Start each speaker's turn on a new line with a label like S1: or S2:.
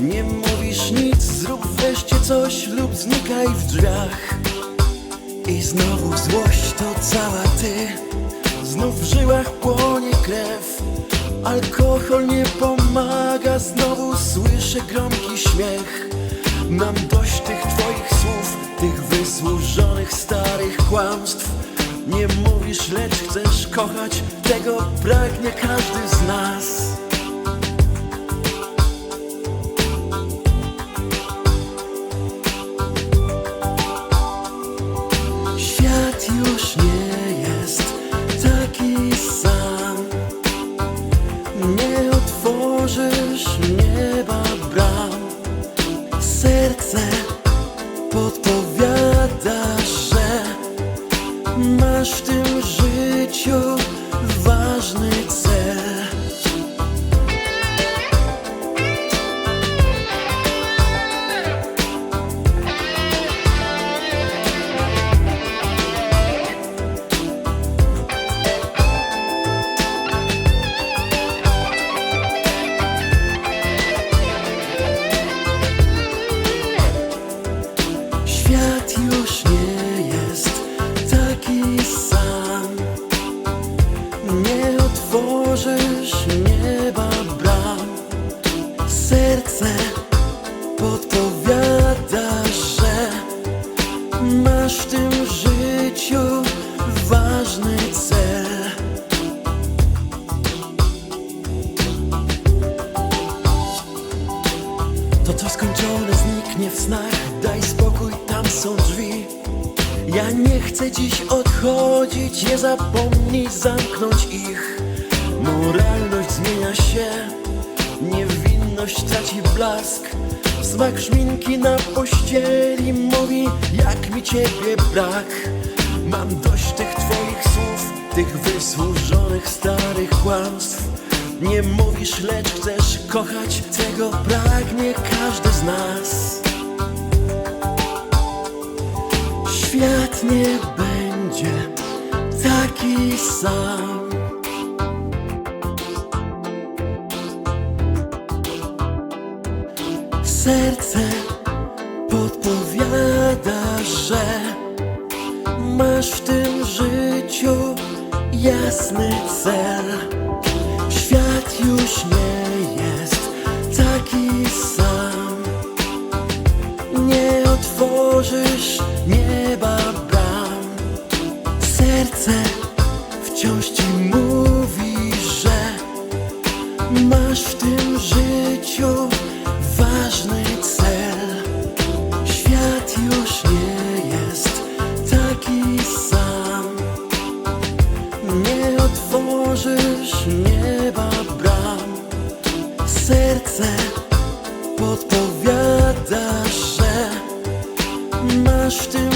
S1: Nie mówisz nic, zrób wreszcie coś lub znikaj w drzwiach. I znowu złość to cała ty. Znów w żyłach płonie krew. Alkohol nie pomaga, znowu słyszę gromki śmiech. Mam dość tych twoich słów, tych wysłużonych starych kłamstw. Nie mówisz, lecz chcesz kochać, tego pragnie każdy z nas. Otworzysz nieba Serce podpowiada, że Masz w tym życiu ważny cel To co skończone zniknie w snach. Daj spokój, tam są drzwi. Ja nie chcę dziś odchodzić Nie zapomnij zamknąć ich. Moralność zmienia się Niewinność traci blask. Smak szminki na pościeli Mówi jak mi ciebie brak. Mam dość tych twoich słów Tych wysłużonych starych kłamstw nie mówisz, lecz chcesz kochać Tego. Pragnie każdy z nas. Świat nie będzie taki sam. Serce podpowiada, że Masz w tym życiu jasny cel. Świat już nie jest taki sam. Nie otworzysz nieba bram. Serce wciąż ci mówi, że Masz w tym życiu Odpowiadasz, że masz w tym